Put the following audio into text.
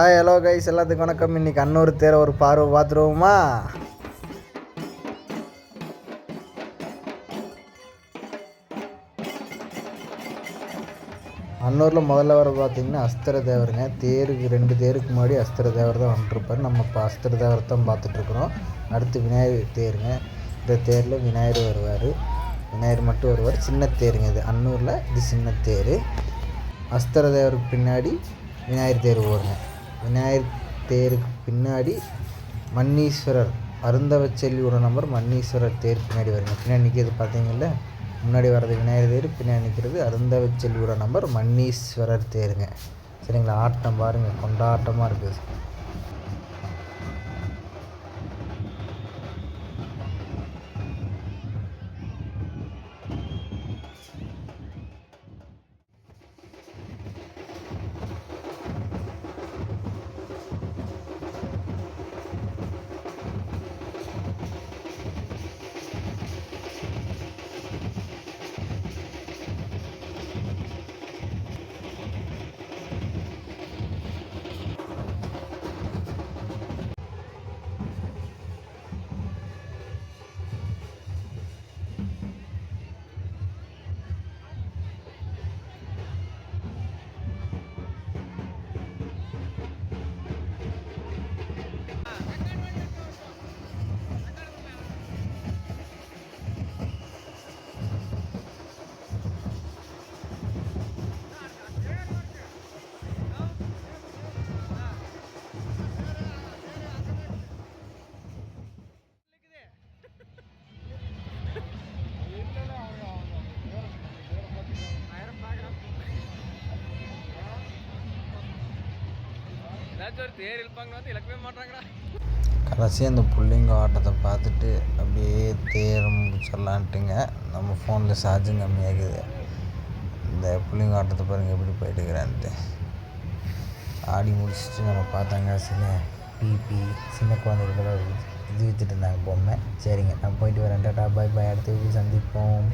ஆ hello guys எல்லாத்துக்கும் வணக்கம். இன்னைக்கு அன்னூர் தேர ஒரு பார்வை பார்த்துருவோமா? அன்னூரில் முதல்ல வர பார்த்தீங்கன்னா அஸ்திர தேவருங்க. தேருக்கு ரெண்டு தேருக்கு முன்னாடி அஸ்திர தேவர் தான் வந்துருப்பார். நம்ம இப்போ அஸ்திர தேவர் தான் பார்த்துட்ருக்குறோம் அடுத்து விநாயகர் தேருங்க. இந்த தேரில் விநாயகர் வருவார். விநாயகர் மட்டும் வருவார். சின்ன தேருங்க இது. அன்னூரில் இது சின்ன தேர். அஸ்திர தேவருக்கு பின்னாடி விநாயகர் தேர் வருங்க. விநாயகர் தேருக்கு பின்னாடி மன்னீஸ்வரர். அருந்தவச்செல்வியோட நம்பர் மன்னீஸ்வரர் தேர் பின்னாடி வருங்க பின்னாடி நிற்கிறது பார்த்தீங்கல்ல? முன்னாடி வர்றது விநாயகர் தேர் பின்னாடி நிற்கிறது அருந்தவச்செல்வியோட நம்பர் மன்னீஸ்வரர் தேருங்க. சரிங்களா? ஆட்டம் பாருங்கள் கொண்டாட்டமாக இருக்குது. ஏதாச்சும் ஒரு தேர் வந்து இழக்கவே மாட்டாங்கடா. கடைசியாக அந்த புள்ளிங்க ஆட்டத்தை பார்த்துட்டு அப்படியே தேர் முடிச்சிடலான்ட்டுங்க. நம்ம ஃபோனில் சார்ஜும் கம்மியாகுது. இந்த புள்ளிங்க ஆட்டத்தை பாருங்கள் எப்படி போயிட்டுக்கிறான்ட்டு ஆடி முடிச்சுட்டு நம்ம பார்த்தாங்க சில பிபி சின்ன குழந்தைகளோட இது விற்றுட்டு இருந்தாங்க பொம்மை. சரிங்க நான் போயிட்டு வரேன் டாட்டா பாய் பாய் அடுத்த சந்திப்போம்.